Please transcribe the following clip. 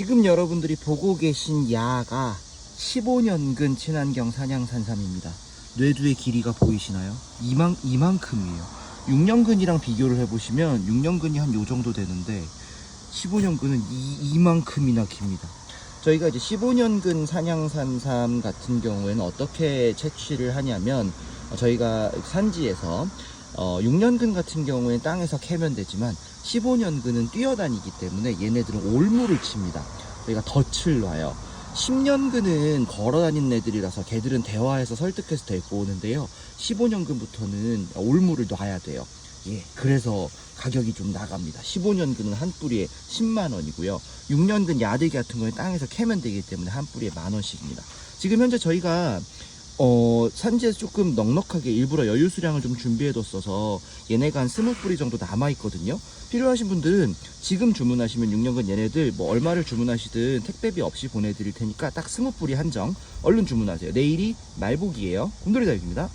지금 여러분들이 보고 계신 야가 15년근 친환경 산양산삼입니다. 뇌두의 길이가 보이시나요? 이만, 이만큼이에요. 6년근이랑 비교를 해보시면 6년근이 한 요 정도 되는데 15년근은 이, 이만큼이나 깁니다. 저희가 이제 15년근 산양산삼 같은 경우에는 어떻게 채취를 하냐면 어, 저희가 산지에서 어, 6년근 같은 경우에는 땅에서 캐면 되지만 15년근은 뛰어다니기 때문에 얘네들은 올무를 칩니다. 저희가 덫을 놔요. 10년근은 걸어다니는 애들이라서 걔들은 대화해서 설득해서 데리고 오는데요. 15년근부터는 올무를 놔야 돼요. 예, 그래서 가격이 좀 나갑니다. 15년근은 한 뿌리에 10만 원이고요. 6년근 야들기 같은 거는 땅에서 캐면 되기 때문에 한 뿌리에 만 원씩입니다. 지금 현재 저희가 어, 산지에서 조금 넉넉하게 일부러 여유 수량을 좀 준비해뒀어서 얘네가 한 스무 뿌리 정도 남아있거든요. 필요하신 분들은 지금 주문하시면 6년근 얘네들 뭐 얼마를 주문하시든 택배비 없이 보내드릴 테니까 딱 스무 뿌리 한정 얼른 주문하세요. 내일이 말복이에요. 곰돌이 다육입니다.